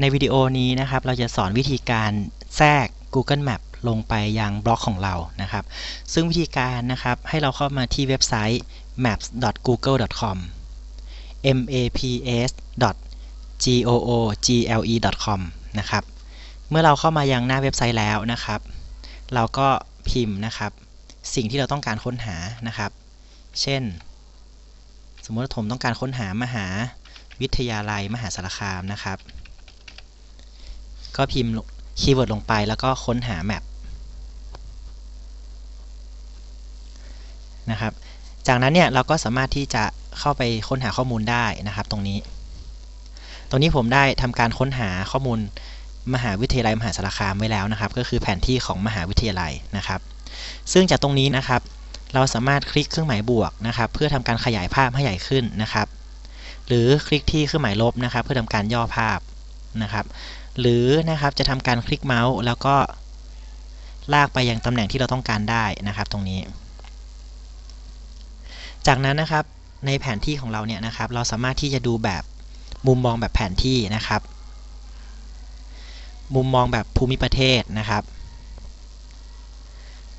ในวิดีโอนี้นะครับ เราจะสอนวิธีการแทรก Google Map ลงไปยังบล็อกของเรานะครับ ซึ่งวิธีการนะครับให้เราเข้ามาที่เว็บไซต์ maps.google.com maps google.com นะครับ เมื่อเราเข้ามายังหน้าเว็บไซต์แล้วนะครับ เราก็พิมพ์นะครับ สิ่งที่เราต้องการค้นหานะครับ เช่น สมมติผมต้องการค้นหามหาวิทยาลัยมหาสารคามนะครับ ก็พิมพ์คีย์เวิร์ดลงไปแล้วก็ค้นหาแมปนะครับ จากนั้นเนี่ยเราก็สามารถที่จะเข้าไปค้นหาข้อมูลได้นะครับ ตรงนี้ ตรงนี้ผมได้ทำการค้นหาข้อมูลมหาวิทยาลัยมหาสารคามไว้แล้วนะครับ ก็คือแผนที่ของมหาวิทยาลัยนะครับ ซึ่งจากตรงนี้นะครับ เราสามารถคลิกเครื่องหมายบวกนะครับ เพื่อทำการขยายภาพให้ใหญ่ขึ้นนะครับ หรือคลิกที่เครื่องหมายลบนะครับ เพื่อทำการย่อภาพนะครับ หรือนะครับจะทำการคลิกเมาส์แล้วก็ลากไปยังตำแหน่งที่เราต้องการได้นะครับตรงนี้ จากนั้นนะครับในแผนที่ของเราเนี่ยนะครับ เราสามารถที่จะดูแบบมุมมองแบบแผนที่นะครับ มุมมองแบบภูมิประเทศนะครับ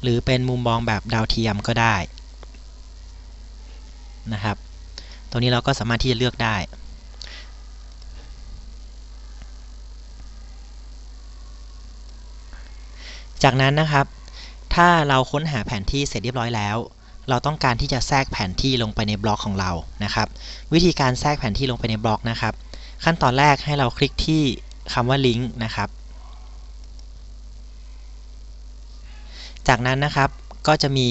หรือเป็นมุมมองแบบดาวเทียมก็ได้นะครับ ตรงนี้เราก็สามารถที่จะเลือกได้ จากนั้นนะครับ ถ้าเราค้นหาแผนที่เสร็จเรียบร้อยแล้ว เราต้องการที่จะแทรกแผนที่ลงไปในบล็อกของเรานะครับ วิธีการแทรกแผนที่ลงไปในบล็อกนะครับ ขั้นตอนแรกให้เราคลิกที่คำว่าลิงก์นะครับ จากนั้นนะครับก็จะมี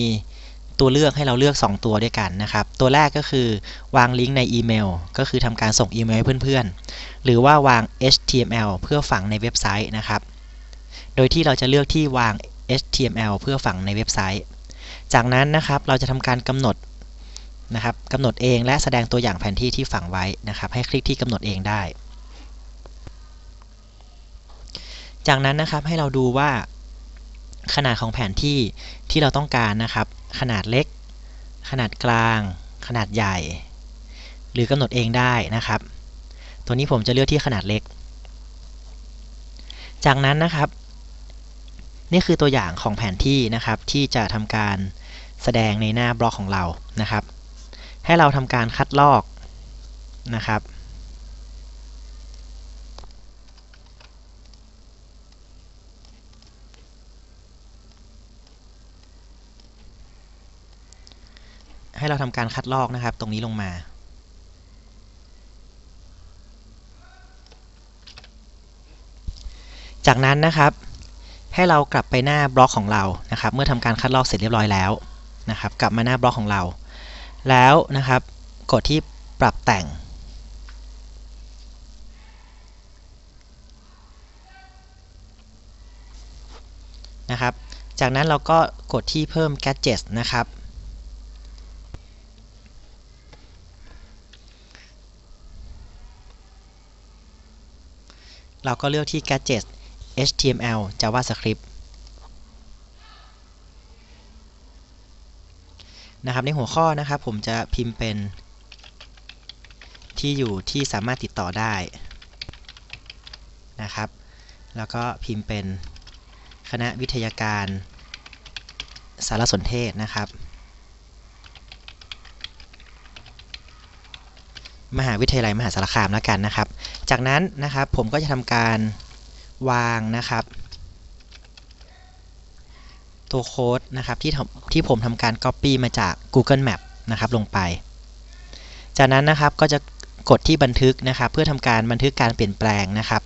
ตัวเลือกให้เราเลือก 2 ตัวด้วยกันนะครับ ตัวแรกก็คือวางลิงก์ในอีเมล ก็คือทำการส่งอีเมลให้เพื่อนๆ หรือว่าวาง HTML เพื่อฝังในเว็บไซต์นะครับ โดยที่เราจะเลือกที่วาง HTML เพื่อฝังในเว็บไซต์ จากนั้นนะครับเราจะทำการกำหนดนะครับกำหนดเองและแสดงตัวอย่างแผนที่ที่ฝังไว้นะครับ ให้คลิกที่กำหนดเองได้ จากนั้นนะครับให้เราดูว่า ขนาดของแผนที่ที่เราต้องการนะครับ ขนาดเล็ก ขนาดกลาง ขนาดใหญ่ หรือกำหนดเองได้นะครับ ตัวนี้ผมจะเลือกที่ขนาดเล็ก จากนั้นนะครับ นี่คือตัวอย่างของแผนที่นะครับที่จะทำการแสดงในหน้าบล็อกของเรานะครับ ให้เราทำการคัดลอกนะครับให้เราทำการคัดลอกนะครับตรงนี้ลงมา จากนั้นนะครับ ให้เรากลับไปหน้าบล็อกของเรานะครับ เมื่อทำการคัดลอกเสร็จเรียบร้อยแล้วนะครับ กลับมาหน้าบล็อกของเรา แล้วนะครับ กดที่ปรับแต่ง นะครับ จากนั้นเราก็กดที่เพิ่ม gadgets นะครับเราก็เลือกที่ Gadget HTML JavaScript นะครับในหัวข้อนะครับผมจะพิมพ์เป็นที่อยู่ที่สามารถติดต่อได้นะครับ แล้วก็พิมพ์เป็นคณะวิทยาการสารสนเทศนะครับ มหาวิทยาลัยมหาสารคามแล้วกันนะครับ จากนั้นนะครับผมก็จะทำการ วางนะครับตัวโค้ดนะครับที่ที่ผมทำการ Copy มาจาก Google Map นะครับลงไป จากนั้นนะครับก็จะกดที่บันทึกนะครับ เพื่อทำการบันทึกการเปลี่ยนแปลงนะครับ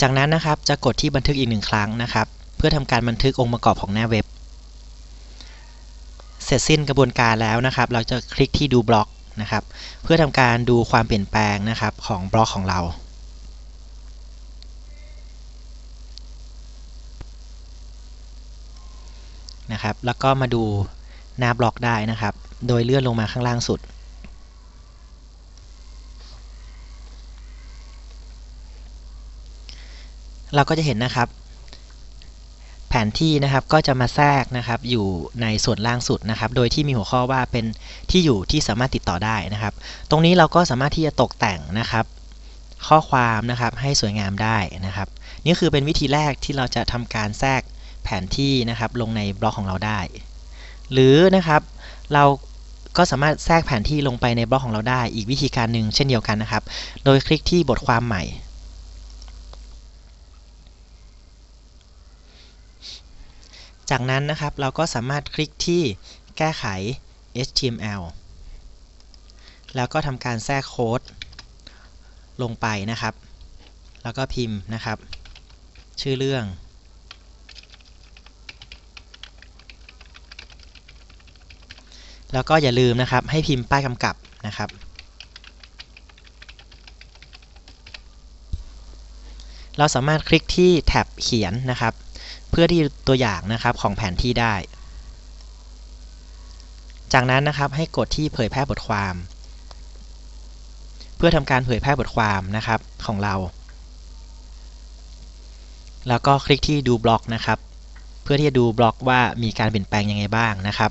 จากนั้นนะครับจะกดที่บันทึกอีกหนึ่งครั้งนะครับ เพื่อทำการบันทึกองค์ประกอบของหน้าเว็บ เสร็จสิ้นกระบวนการแล้วนะครับ เราจะคลิกที่ดูบล็อกนะครับ เพื่อทำการดูความเปลี่ยนแปลงนะครับของบล็อกของเรา นะครับ แล้วก็มาดูหน้าบล็อกได้นะครับ โดยเลื่อนลงมาข้างล่างสุด เราก็จะเห็นนะครับ แผนที่นะครับก็จะมาแทรกนะครับ อยู่ในส่วนล่างสุดนะครับ โดยที่มีหัวข้อว่าเป็นที่อยู่ที่สามารถติดต่อได้นะครับ ตรงนี้เราก็สามารถที่จะตกแต่งนะครับข้อความนะครับให้สวยงามได้นะครับ นี่คือเป็นวิธีแรกที่เราจะทำการแทรก แผนที่นะครับลงในบล็อกของเราได้ หรือนะครับเราก็สามารถแทรกแผนที่ลงไปในบล็อกของเราได้ อีกวิธีการหนึ่งเช่นเดียวกันนะครับ โดยคลิกที่บทความใหม่ จากนั้นนะครับเราก็สามารถคลิกที่แก้ไข HTML แล้วก็ทำการแทรกโค้ดลงไปนะครับ แล้วก็พิมพ์นะครับ ชื่อเรื่อง แล้วก็อย่าลืมนะครับให้พิมพ์ป้ายกำกับนะครับ เราสามารถคลิกที่แท็บเขียนนะครับ เพื่อที่ตัวอย่างนะครับของแผนที่ได้ จากนั้นนะครับให้กดที่เผยแพร่บทความ เพื่อทำการเผยแพร่บทความนะครับของเรา แล้วก็คลิกที่ดูบล็อกนะครับ เพื่อที่จะดูบล็อกว่ามีการเปลี่ยนแปลงยังไงบ้างนะครับ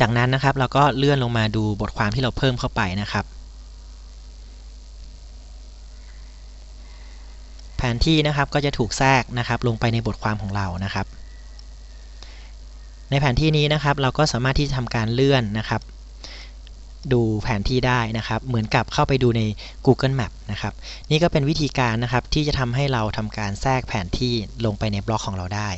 จากนั้นนะครับเราก็เลื่อนลงมาดูบทความที่เราเพิ่มเข้าไปนะครับ แผนที่นะครับก็จะถูกแทรกนะครับลงไปในบทความของเรานะครับ ในแผนที่นี้นะครับเราก็สามารถที่จะทำการเลื่อนนะครับ ดูแผนที่ได้นะครับ เหมือนกับเข้าไปดูใน Google Map นะครับ นี่ก็เป็นวิธีการนะครับที่จะทำให้เราทำการแทรกแผนที่ลงไปในบล็อกของเราได้